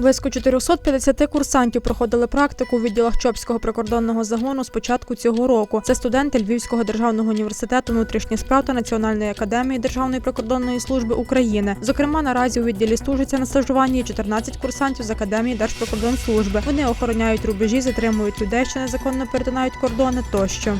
Близько 450 курсантів проходили практику у відділах Чопського прикордонного загону з початку цього року. Це студенти Львівського державного університету внутрішніх справ та Національної академії Державної прикордонної служби України. Зокрема, наразі у відділі Стужиця на стажуванні 14 курсантів з академії Держприкордонслужби. Вони охороняють рубежі, затримують людей, що незаконно перетинають кордони тощо.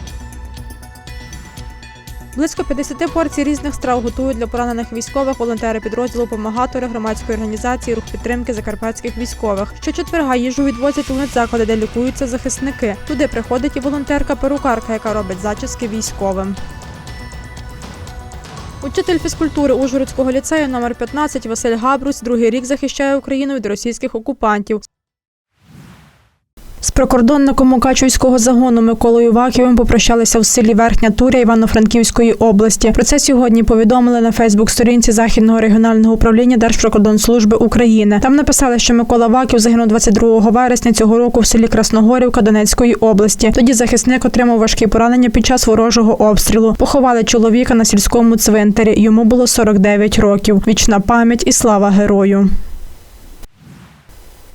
Близько 50 порцій різних страв готують для поранених військових волонтери підрозділу «Помагатори» громадської організації рух підтримки закарпатських військових. Щочетверга їжу відвозять у медзаклади, де лікуються захисники. Туди приходить і волонтерка-перукарка, яка робить зачіски військовим. Учитель фізкультури Ужгородського ліцею номер 15 Василь Габрусь другий рік захищає Україну від російських окупантів. З прикордонником Мукачівського загону Миколою Ваківим попрощалися в селі Верхня Туря Івано-Франківської області. Про це сьогодні повідомили на Фейсбук-сторінці Західного регіонального управління Держприкордонслужби України. Там написали, що Микола Ваків загинув 22 вересня цього року в селі Красногорівка Донецької області. Тоді захисник отримав важкі поранення під час ворожого обстрілу. Поховали чоловіка на сільському цвинтарі. Йому було 49 років. Вічна пам'ять і слава герою.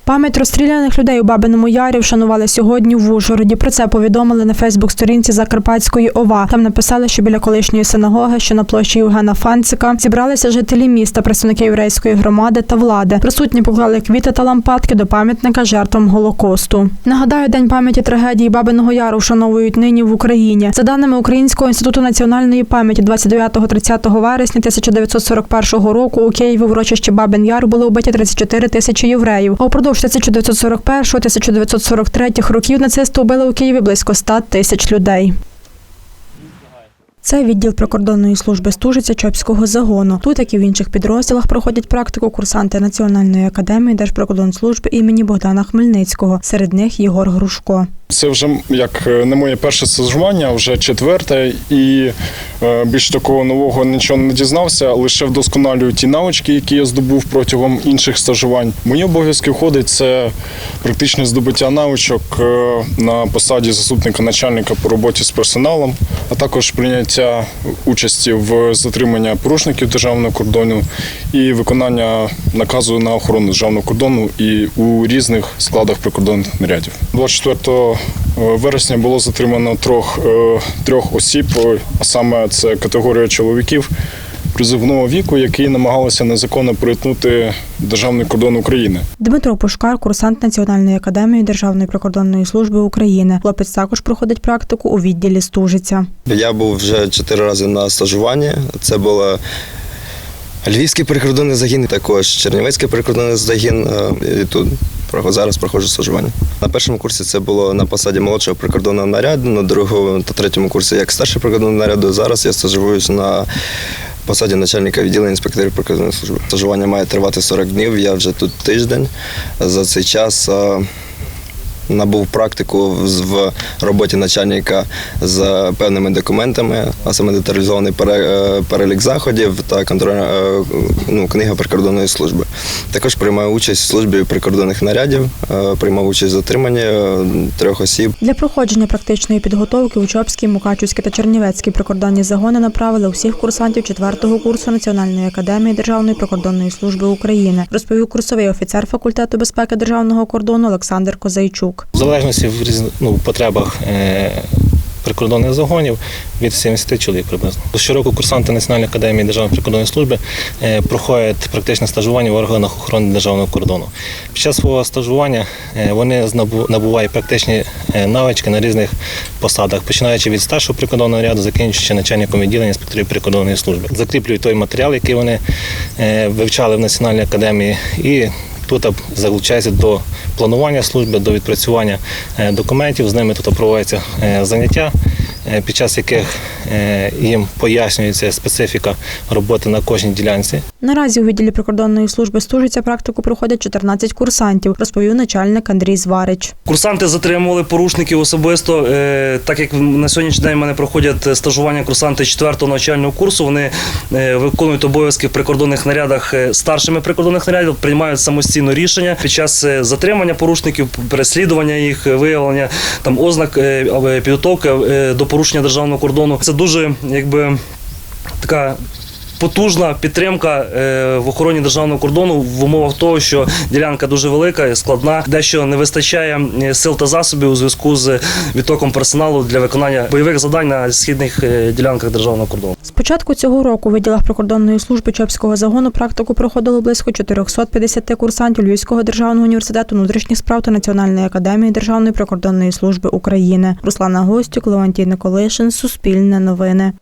Пам'ять розстріляних людей у Бабиному Ярі вшанували сьогодні в Ужгороді. Про це повідомили на Фейсбук-сторінці Закарпатської ОВА. Там написали, що біля колишньої синагоги, що на площі Євгена Фанцика, зібралися жителі міста, представники єврейської громади та влади. Присутні поклали квіти та лампадки до пам'ятника жертвам Голокосту. Нагадаю, день пам'яті трагедії Бабиного Яру вшановують нині в Україні. За даними Українського інституту національної пам'яті, 29-30 вересня 1941 року у Києві в урочищі Бабин Яр були убиті 34 тисячі євреїв. А упродовж 1941-1943 років нацисти убили у Києві близько 100 тисяч людей. Це відділ прикордонної служби Стужиця Чопського загону. Тут, як і в інших підрозділах, проходять практику курсанти Національної академії Держприкордонслужби імені Богдана Хмельницького. Серед них Єгор Грушко. Це вже як е, не моє перше стажування, вже четверте, і е, більш такого нового нічого не дізнався. Лише вдосконалюю ті навички, які я здобув протягом інших стажувань. Мої обов'язки входить це практичне здобуття навичок е, на посаді заступника начальника по роботі з персоналом, а також прийняття участі в затриманні порушників державного кордону і виконання наказу на охорону державного кордону і у різних складах прикордонних нарядів. 24 вересня було затримано трьох, е, трьох осіб, е, а саме це категорія чоловіків призовного віку, які намагалися незаконно перетнути державний кордон України. Дмитро Пушкар, курсант Національної академії Державної прикордонної служби України. Хлопець також проходить практику у відділі Стужиця. Я був вже чотири рази на стажуванні. Це було Львівський прикордонний загін, також Чернівецький прикордонний загін. е, І тут зараз проходжу стажування. На першому курсі це було на посаді молодшого прикордонного наряду, на другому та третьому курсі як старший прикордонний наряду. Зараз я стажуюсь на посаді начальника відділення інспекторів прикордонної служби. Стажування має тривати 40 днів. Я вже тут тиждень. За цей час. Набув практику в роботі начальника з певними документами, а саме деталізований е, перелік заходів та контроль, е, ну, книга прикордонної служби. Також приймаю участь в службі прикордонних нарядів, е, приймав участь в затриманні трьох осіб. Для проходження практичної підготовки у Чопській, Мукачівській та Чернівецькій прикордонні загони направили усіх курсантів четвертого курсу Національної академії Державної прикордонної служби України, розповів курсовий офіцер факультету безпеки державного кордону Олександр Козайчук. В залежності в ну, потребах е, прикордонних загонів від 70 чоловік приблизно. Щороку курсанти Національної академії Державної прикордонної служби е, проходять практичне стажування в органах охорони державного кордону. Під час свого стажування е, вони набувають практичні е, навички на різних посадах, починаючи від старшого прикордонного ряду, закінчуючи начальником відділення інспекторів прикордонної служби. Закріплюють той матеріал, який вони е, вивчали в Національній академії, і Тут залучається до планування служби, до відпрацювання е, документів. З ними тут проводяться е, заняття, під час яких е, їм пояснюється специфіка роботи на кожній ділянці. Наразі у відділі прикордонної служби Стужиця практику проходять 14 курсантів, розповів начальник Андрій Зварич. Курсанти затримували порушників особисто. Е, Так як на сьогоднішній день в мене проходять стажування курсанти 4-го навчального курсу, вони е, виконують обов'язки в прикордонних нарядах е, старшими прикордонних нарядів, приймають самостійно рішення під час е, затримання порушників, переслідування їх, е, виявлення там ознак е, підготовки е, до порушення державного кордону. Це дуже якби така. Потужна підтримка е, в охороні державного кордону в умовах того, що ділянка дуже велика і складна, дещо не вистачає сил та засобів у зв'язку з відтоком персоналу для виконання бойових завдань на східних е, ділянках державного кордону. З початку цього року у відділах прикордонної служби Чопського загону практику проходило близько 450 курсантів Львівського державного університету внутрішніх справ та Національної академії Державної прикордонної служби України. Руслана Гостюк, Леонтій Николишин, Суспільне новини.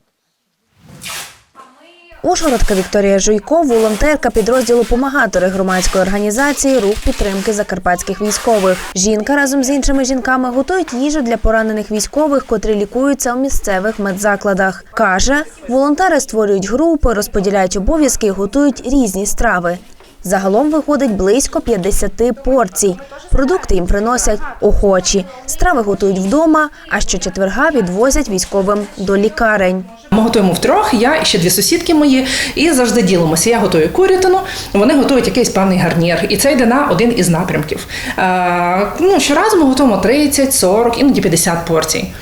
Ужгородка Вікторія Жуйко, волонтерка підрозділу Помагатори громадської організації Рух підтримки закарпатських військових. Жінка разом з іншими жінками готують їжу для поранених військових, котрі лікуються у місцевих медзакладах. Каже, волонтери створюють групи, розподіляють обов'язки готують різні страви. Загалом виходить близько 50 порцій. Продукти їм приносять охочі. Страви готують вдома, а щочетверга відвозять військовим до лікарень. Ми готуємо втрьох, я і ще дві сусідки мої, і завжди ділимося. Я готую курятину, вони готують якийсь певний гарнір, і це йде на один із напрямків. Е, ну, щоразу ми готуємо 30, 40, іноді 50 порцій.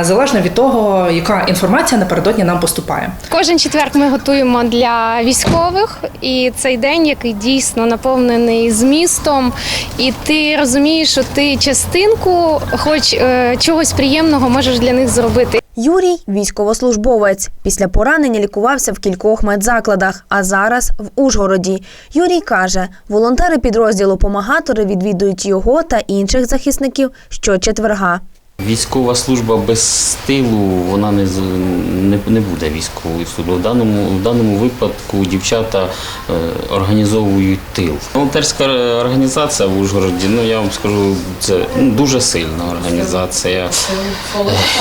Залежно від того, яка інформація напередодні нам поступає. Кожен четверг ми готуємо для військових, і цей день, який дійсно наповнений змістом, і ти розумієш, що ти частинку, хоч е, чогось приємного, можеш для них зробити. Юрій військовослужбовець. Після поранення лікувався в кількох медзакладах, а зараз в Ужгороді. Юрій каже, волонтери підрозділу Помагатори відвідують його та інших захисників щочетверга. Військова служба без стилу вона не, не, не буде військовою службою. В даному, в даному випадку дівчата е, організовують тил. Волонтерська організація в Ужгороді, ну я вам скажу, це ну, дуже сильна організація.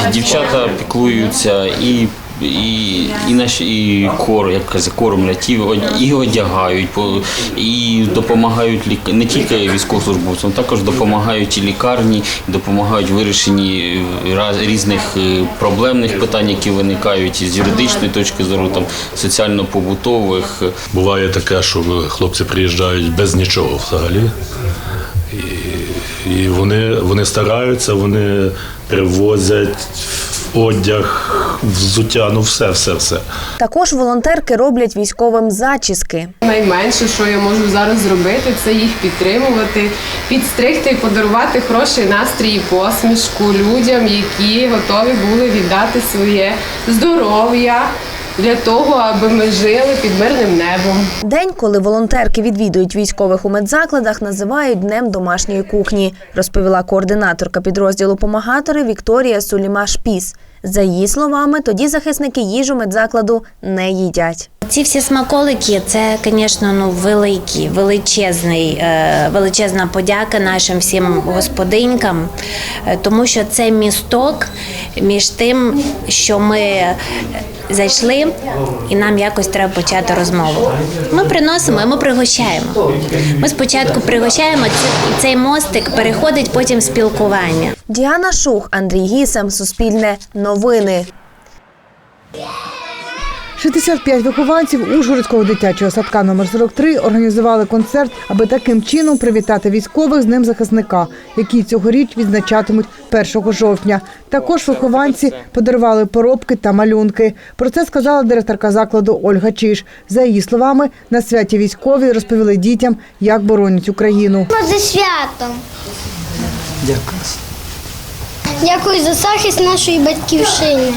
Е, Дівчата піклуються і. І, і наші і кор, як казати, кормлять, і, і одягають, по- і допомагають лік... не тільки військовослужбовцям, також допомагають і лікарні, допомагають вирішенні е, різних е, проблемних питань, які виникають з юридичної точки зору, там соціально-побутових. Буває таке, що хлопці приїжджають без нічого взагалі. І, і вони, вони стараються, вони привозять одяг, взуття, ну все, все, все. Також волонтерки роблять військовим зачіски. Найменше, що я можу зараз зробити, це їх підтримувати, підстригти і подарувати хороший настрій і посмішку людям, які готові були віддати своє здоров'я для того, аби ми жили під мирним небом. День, коли волонтерки відвідують військових у медзакладах, називають днем домашньої кухні, розповіла координаторка підрозділу Помагатори Вікторія Суліма Шпіс. За її словами, тоді захисники їжу медзакладу не їдять. Ці всі смаколики це, звісно, ну великі, величезний, е, величезна подяка нашим всім господинькам, е, тому що це місток між тим, що ми зайшли, і нам якось треба почати розмову. Ми приносимо, і ми пригощаємо. Ми спочатку пригощаємо і цей мостик переходить потім в спілкування. Діана Шух, Андрій Гісем, Суспільне новини. 65 вихованців Ужгородського дитячого садка номер 43 організували концерт, аби таким чином привітати військових з ним захисника, які цьогоріч відзначатимуть 1 жовтня. Також вихованці подарували поробки та малюнки. Про це сказала директорка закладу Ольга Чиш. За її словами, на святі військові розповіли дітям, як боронять Україну. Зі святом. Дякую. Дякую за захист нашої батьківщини.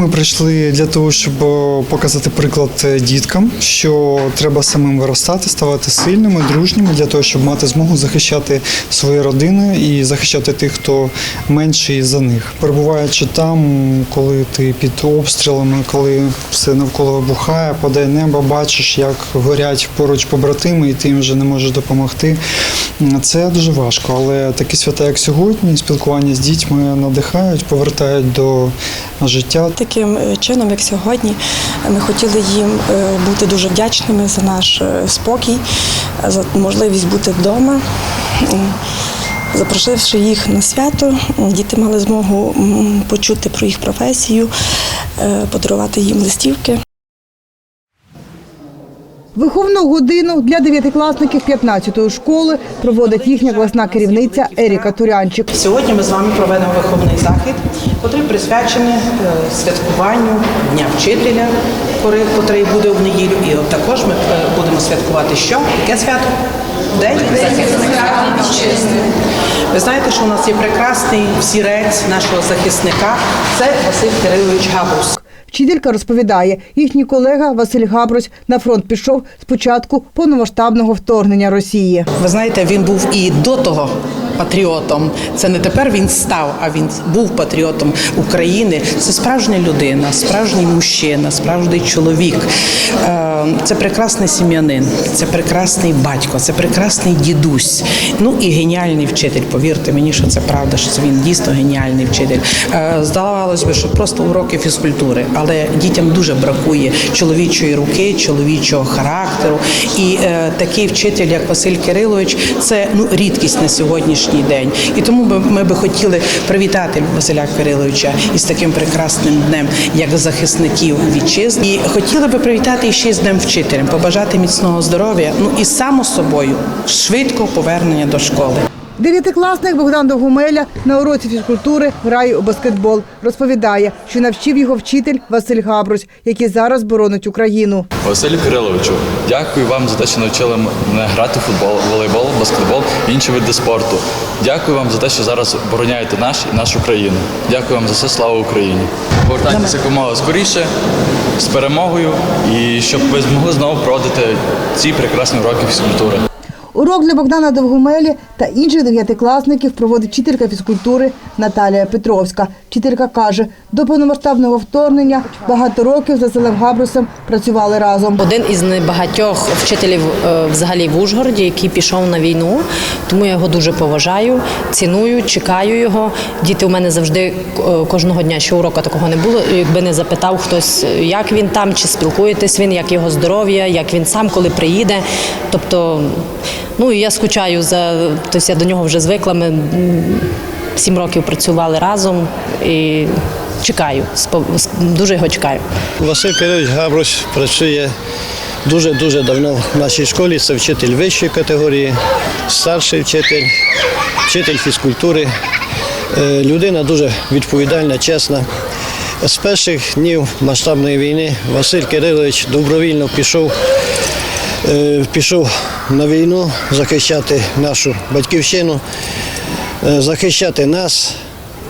Ми прийшли для того, щоб е, показати приклад е, діткам, що треба самим виростати, ставати сильними, дружніми для того, щоб мати змогу захищати свої родини і захищати тих, хто менший за них. Перебуваючи там, коли ти під обстрілами, коли все навколо вибухає, падає небо, бачиш, як горять поруч побратими, і ти їм вже не можеш допомогти. Це дуже важко, але такі свята, як сьогодні, спілкування з дітьми надихають, повертають до життя. Таким е, чином, як сьогодні, ми хотіли їм е, бути дуже вдячними за наш е, спокій, за можливість бути вдома. Запрошивши їх на свято, діти мали змогу почути про їх професію, подарувати їм листівки. Виховну годину для дев'ятикласників 15-ї школи проводить їхня класна керівниця Еріка Турянчик. Сьогодні ми з вами проведемо виховний захід, який присвячений е, святкуванню Дня вчителя, котрий буде в неділю. І от також ми е, будемо святкувати що? Яке свято? День захисника. Ви знаєте, що у нас є прекрасний взірець нашого захисника. Це Василь Кирилович Габус. Вчителька розповідає, їхній колега Василь Габрось на фронт пішов з початку повномасштабного вторгнення Росії. Ви знаєте, він був і до того патріотом. Це не тепер він став, а він був патріотом України. Це справжня людина, справжній мужчина, справжній чоловік. Е, Це прекрасний сім'янин, це прекрасний батько, це прекрасний дідусь. Ну і геніальний вчитель. Повірте мені, що це правда, що він дійсно геніальний вчитель. Е, Здавалось би, що просто уроки фізкультури, але дітям дуже бракує чоловічої руки, чоловічого характеру. І е, такий вчитель, як Василь Кирилович, це ну рідкість на сьогоднішній день. І тому ми би хотіли привітати Василя Кириловича із таким прекрасним днем, як захисників вітчизни. І хотіли би привітати ще з днем вчителем, побажати міцного здоров'я. Ну і само собою швидкого повернення до школи. Дев'ятикласник Богдан Довгумеля на уроці фізкультури грає у баскетбол. Розповідає, що навчив його вчитель Василь Габрусь, який зараз боронить Україну. Василю Кириловичу, дякую вам за те, що навчили мене грати в футбол, волейбол, баскетбол і інші види спорту. Дякую вам за те, що зараз обороняєте наш і нашу країну. Дякую вам за все. Слава Україні! Повертайтеся якомога скоріше з перемогою і щоб ви змогли знову проводити ці прекрасні уроки фізкультури. Урок для Богдана Довгумелі та інших дев'ятикласників проводить вчителька фізкультури Наталія Петровська. Вчителька каже, до повномасштабного вторгнення багато років з Василем Габрусем працювали разом. Один із небагатьох вчителів е, взагалі в Ужгороді, який пішов на війну, тому я його дуже поважаю, ціную, чекаю його. Діти у мене завжди е, кожного дня, що урока такого не було. Якби не запитав хтось, як він там, чи спілкуєтесь він, як його здоров'я, як він сам, коли приїде. Тобто, ну і я скучаю за тобто я до нього вже звикла. Ми сім років працювали разом і чекаю, дуже його чекаю. Василь Кирилович Габрусь працює дуже-дуже давно в нашій школі. Це вчитель вищої категорії, старший вчитель, вчитель фізкультури. Е, Людина дуже відповідальна, чесна. З перших днів масштабної війни Василь Кирилович добровільно пішов, пішов на війну захищати нашу батьківщину, е, захищати нас,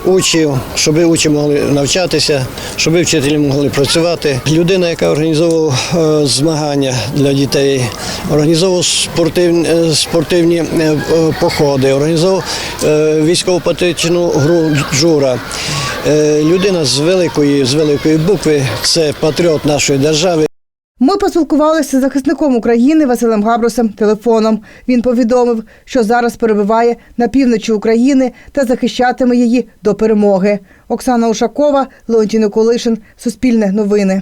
учнів, щоб учні могли навчатися, щоб вчителі могли працювати. Людина, яка організовувала е, змагання для дітей, організовував спортивні, е, спортивні е, е, походи, організовував е, військово-патріотичну гру Джура. Е, Людина з великої, з великої букви це патріот нашої держави. Ми поспілкувалися з захисником України Василем Габрусом телефоном. Він повідомив, що зараз перебуває на півночі України та захищатиме її до перемоги. Оксана Ушакова, Леонтій Николишин, Суспільне новини.